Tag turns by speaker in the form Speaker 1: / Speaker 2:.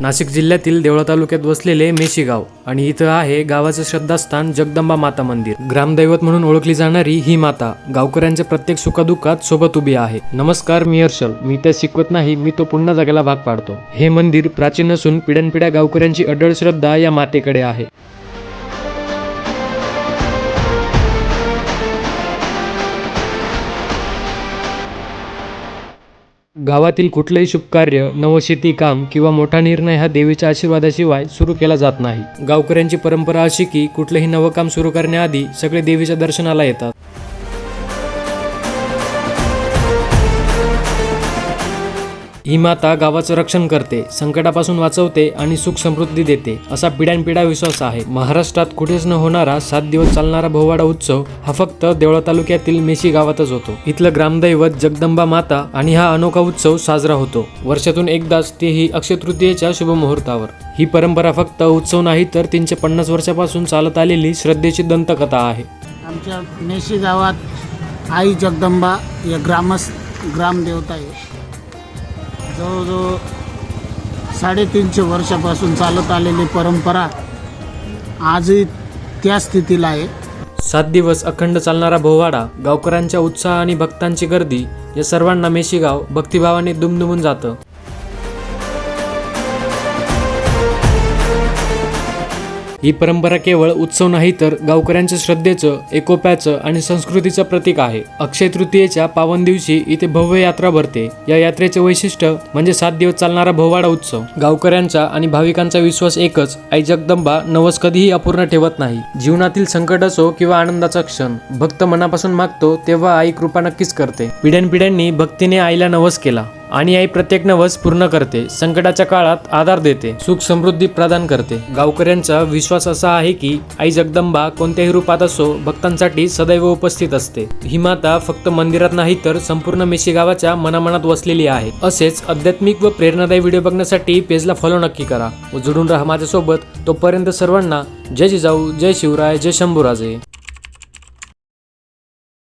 Speaker 1: नाशिक जिल्ह्यातील देवळा तालुक्यात वसलेले मेशीगाव आणि इथं आहे गावाचे श्रद्धास्थान जगदंबा माता मंदिर. ग्रामदैवत म्हणून ओळखली जाणारी ही माता गावकऱ्यांच्या प्रत्येक सुखदुःखात सोबत उभी आहे. नमस्कार मी हर्षल. मी त्या शिकवत नाही मी तो पुन्हा जगाला भाग पाडतो. हे मंदिर प्राचीन असून पिढ्यानपिढ्या गावकऱ्यांची अडळ श्रद्धा या मातेकडे आहे. गावातील कुठलंही शुभ कार्य नवशेती काम किंवा मोठा निर्णय हा देवीच्या आशीर्वादाशिवाय सुरू केला जात नाही. गावकऱ्यांची परंपरा अशी की कुठलंही नवं काम सुरू करण्याआधी सगळे देवीच्या दर्शनाला येतात. ही माता गावाचं रक्षण करते संकटापासून वाचवते आणि सुख समृद्धी देते असा पिढ्यानपिढ्या विश्वास आहे. महाराष्ट्रात कुठेच न होणारा सात दिवस चालणारा भोवाडा उत्सव हा फक्त देवळा तालुक्यातील मेशी गावातच होतो. इथलं ग्रामदैवत जगदंबा माता आणि हा अनोखा उत्सव साजरा होतो. वर्षातून एकदाच तेही अक्षय तृतीयेच्या शुभमुहूर्तावर ही परंपरा फक्त उत्सव नाही तर तीनशे पन्नास वर्षापासून चालत आलेली श्रद्धेची दंतकथा आहे.
Speaker 2: आमच्या मेशी गावात आई जगदंबा या ग्रामस ग्रामदेवता आहे. जवळजवळ साडेतीनशे वर्षापासून चालत आलेली परंपरा आजही त्या स्थितीला आहे.
Speaker 1: सात दिवस अखंड चालणारा भोवाडा गावकऱ्यांच्या उत्साह आणि भक्तांची गर्दी या सर्वांना मेशीगाव भक्तिभावाने दुमदुमून जातं. ही परंपरा केवळ उत्सव नाही तर गावकऱ्यांच्या श्रद्धेचं एकोप्याचं आणि संस्कृतीचं प्रतीक आहे. अक्षय तृतीयेच्या पावन दिवशी इथे भव्य यात्रा भरते. या यात्रेचे वैशिष्ट्य म्हणजे सात दिवस चालणारा भोवाडा उत्सव. गावकऱ्यांचा आणि भाविकांचा विश्वास एकच आई जगदंबा नवस कधीही अपूर्ण ठेवत नाही. जीवनातील संकट असो किंवा आनंदाचा क्षण भक्त मनापासून मागतो तेव्हा आई कृपा नक्कीच करते. पिढ्यानपिढ्यांनी भक्तीने आईला नवस केला. आणि आई प्रत्येक नवस पूर्ण करते संकटाच्या काळात आधार देते सुख समृद्धी प्रदान करते. गावकऱ्यांचा विश्वास असा आहे की आई जगदंबा कोणत्याही रूपात असो भक्तांसाठी सदैव उपस्थित असते. ही माता फक्त मंदिरात नाही तर संपूर्ण मेशी गावाच्या मनामनात वसलेली आहे. असेच आध्यात्मिक व प्रेरणादायी व्हिडिओ बघण्यासाठी पेजला फॉलो नक्की करा. व जुडून राहा माझ्यासोबत. तोपर्यंत सर्वांना जय जिजाऊ जय शिवराय जय शंभूराजे.